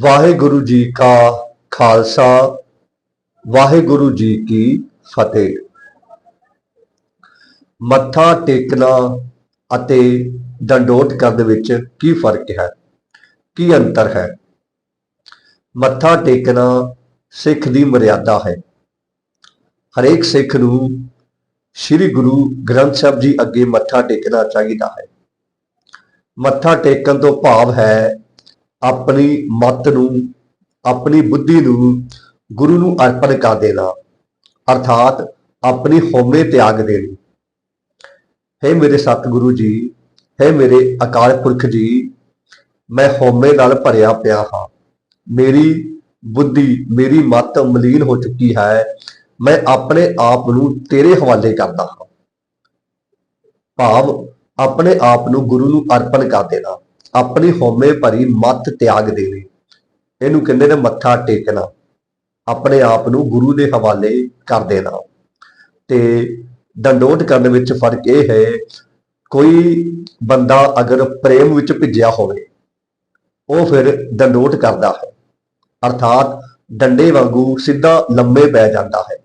ਵਾਹਿਗੁਰੂ ਜੀ ਕਾ ਖਾਲਸਾ, ਵਾਹਿਗੁਰੂ ਜੀ ਕੀ ਫਤਿਹ। ਮੱਥਾ ਟੇਕਣਾ ਅਤੇ ਡੰਡੋਤ ਕਰਨ ਵਿੱਚ ਕੀ ਫ਼ਰਕ ਹੈ? ਕੀ ਅੰਤਰ ਹੈ? ਮੱਥਾ ਟੇਕਣਾ ਸਿੱਖ ਦੀ ਮਰਿਆਦਾ ਹੈ। ਹਰੇਕ ਸਿੱਖ ਨੂੰ ਸ੍ਰੀ ਗੁਰੂ ਗ੍ਰੰਥ ਸਾਹਿਬ ਜੀ ਅੱਗੇ ਮੱਥਾ ਟੇਕਣਾ ਚਾਹੀਦਾ ਹੈ। ਮੱਥਾ ਟੇਕਣ ਤੋਂ ਭਾਵ ਹੈ ਆਪਣੀ ਮਤ ਨੂੰ, ਆਪਣੀ ਬੁੱਧੀ ਨੂੰ ਗੁਰੂ ਨੂੰ ਅਰਪਣ ਕਰ ਦੇਣਾ। ਅਰਥਾਤ ਆਪਣੀ ਹੋਮੇ ਤਿਆਗ ਦੇਣੀ। ਹੈ ਮੇਰੇ ਸਤਿਗੁਰੂ ਜੀ, ਹੈ ਮੇਰੇ ਅਕਾਲ ਪੁਰਖ ਜੀ, ਮੈਂ ਹੋਮੇ ਨਾਲ ਭਰਿਆ ਪਿਆ ਹਾਂ। ਮੇਰੀ ਬੁੱਧੀ, ਮੇਰੀ ਮਤ ਮਲੀਨ ਹੋ ਚੁੱਕੀ ਹੈ। ਮੈਂ ਆਪਣੇ ਆਪ ਨੂੰ ਤੇਰੇ ਹਵਾਲੇ ਕਰਦਾ ਹਾਂ। ਭਾਵ ਆਪਣੇ ਆਪ ਨੂੰ ਗੁਰੂ ਨੂੰ ਅਰਪਣ ਕਰ ਦੇਣਾ। ਆਪਣੀ ਹਉਮੈ ਭਰੀ ਮੱਤ ਤਿਆਗ ਦੇਵੇ। ਇਹਨੂੰ ਕਹਿੰਦੇ ਨੇ ਮੱਥਾ ਟੇਕਣਾ। ਆਪਣੇ ਆਪ ਨੂੰ ਗੁਰੂ ਦੇ ਹਵਾਲੇ ਕਰ ਦੇਣਾ। ਤੇ ਡੰਡੋਤ ਕਰਨ ਵਿੱਚ ਫ਼ਰਕ ਇਹ ਹੈ, ਕੋਈ ਬੰਦਾ ਅਗਰ ਪ੍ਰੇਮ ਵਿੱਚ ਭਿੱਜਿਆ ਹੋਵੇ, ਉਹ ਫਿਰ ਡੰਡੋਟ ਕਰਦਾ ਹੈ। ਅਰਥਾਤ ਡੰਡੇ ਵਾਂਗੂ ਸਿੱਧਾ ਲੰਮੇ ਪੈ ਜਾਂਦਾ ਹੈ।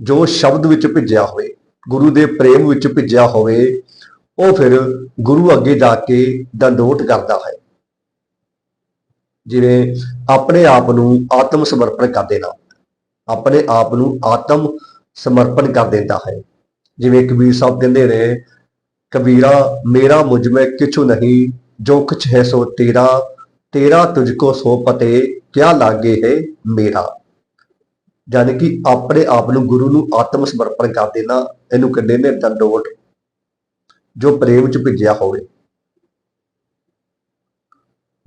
ਜੋ ਸ਼ਬਦ ਵਿੱਚ ਭਿੱਜਿਆ ਹੋਵੇ, ਗੁਰੂ ਦੇ ਪ੍ਰੇਮ ਵਿੱਚ ਭਿੱਜਿਆ ਹੋਵੇ ਉਹ ਫਿਰ ਗੁਰੂ ਅੱਗੇ ਜਾ ਕੇ ਡੰਡੋਤ ਕਰਦਾ ਹੈ। ਜਿਵੇਂ ਆਪਣੇ ਆਪ ਨੂੰ ਆਤਮ ਸਮਰਪਣ ਕਰ ਦੇਣਾ, ਆਪਣੇ ਆਪ ਨੂੰ ਆਤਮ ਸਮਰਪਣ ਕਰ ਦਿੰਦਾ ਹੈ। ਜਿਵੇਂ ਕਬੀਰ ਸਾਹਿਬ ਕਹਿੰਦੇ ਨੇ, ਕਬੀਰਾ, ਮੇਰਾ ਮੁਝ ਮੈਂ ਕਿਛੁ ਨਹੀਂ, ਜੋ ਕੁਛ ਹੈ ਸੋ ਤੇਰਾ ਤੇਰਾ ਤੁਝ ਕੋ ਸੋ ਪਤੇ, ਕਿਆ ਲਾਗੇ ਹੈ ਮੇਰਾ। ਯਾਨੀ ਕਿ ਆਪਣੇ ਆਪ ਨੂੰ ਗੁਰੂ ਨੂੰ ਆਤਮ ਸਮਰਪਣ ਕਰ ਦੇਣਾ, ਇਹਨੂੰ ਕਹਿੰਦੇ ਨੇ ਦੰਡੋਟ ਜੋ ਪ੍ਰੇਮ ਚ ਭਿੱਜਿਆ ਹੋਵੇ।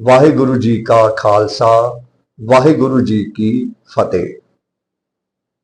ਵਾਹਿਗੁਰੂ ਜੀ ਕਾ ਖਾਲਸਾ ਵਾਹਿਗੁਰੂ ਜੀ ਕੀ ਫਤਿਹ।